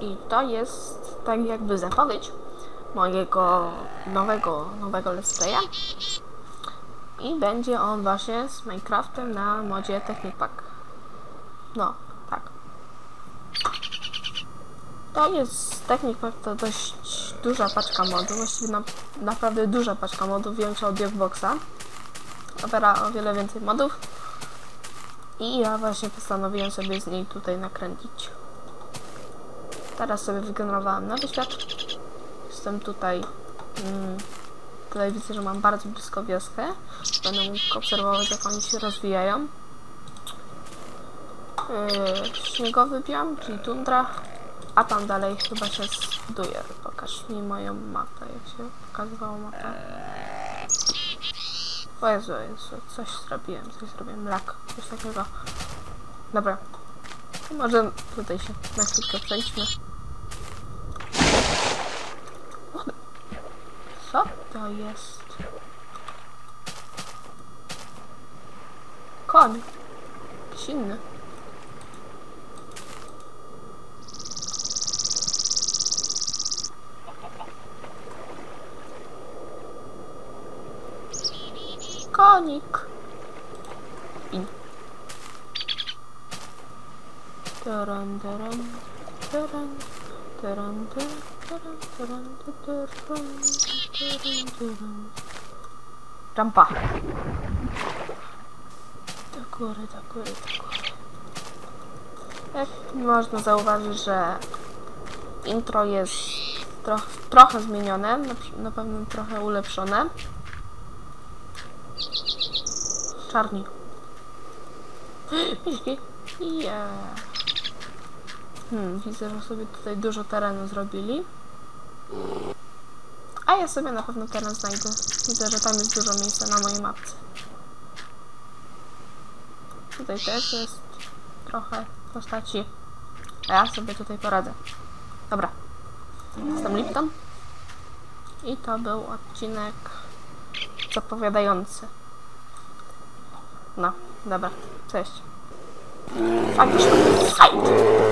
I to jest tak jakby zapowiedź mojego nowego, nowego let's playa. I będzie on właśnie z Minecraftem na modzie Technic Pack. No, tak. To jest Technic Pack to dość duża paczka modów, właściwie na, naprawdę duża paczka modów, większa od Jokeboxa. Zawiera o wiele więcej modów. I ja właśnie postanowiłem sobie z niej tutaj nakręcić. Teraz sobie wygenerowałam nowy świat. Jestem tutaj. Mm, tutaj widzę, że mam bardzo blisko wioskę. Będę mógł obserwować, jak oni się rozwijają. Yy, śniegowy biom, czyli tundra. A tam dalej chyba się zbuduje. Pokaż mi moją mapę, jak się pokazywała mapa. O Jezu, Jezu, coś zrobiłem, coś zrobiłem, lak, coś takiego. Dobra. Może tutaj się na chwilkę przejdźmy. To jest? Koń. Jakiś inny. In. Taran, taran, taran, Rampa. Do góry, do góry, do góry. Jak można zauważyć, że intro jest troch, trochę zmienione, na, na pewno trochę ulepszone. Czarni. Miśki. Yeah. Hmm, widzę, że sobie tutaj dużo terenu zrobili. A ja sobie na pewno teren znajdę. Widzę, że tam jest dużo miejsca na mojej mapce. Tutaj też jest trochę postaci. A ja sobie tutaj poradzę. Dobra. Jestem Lipton. I to był odcinek zapowiadający. No, dobra. Cześć. Fight.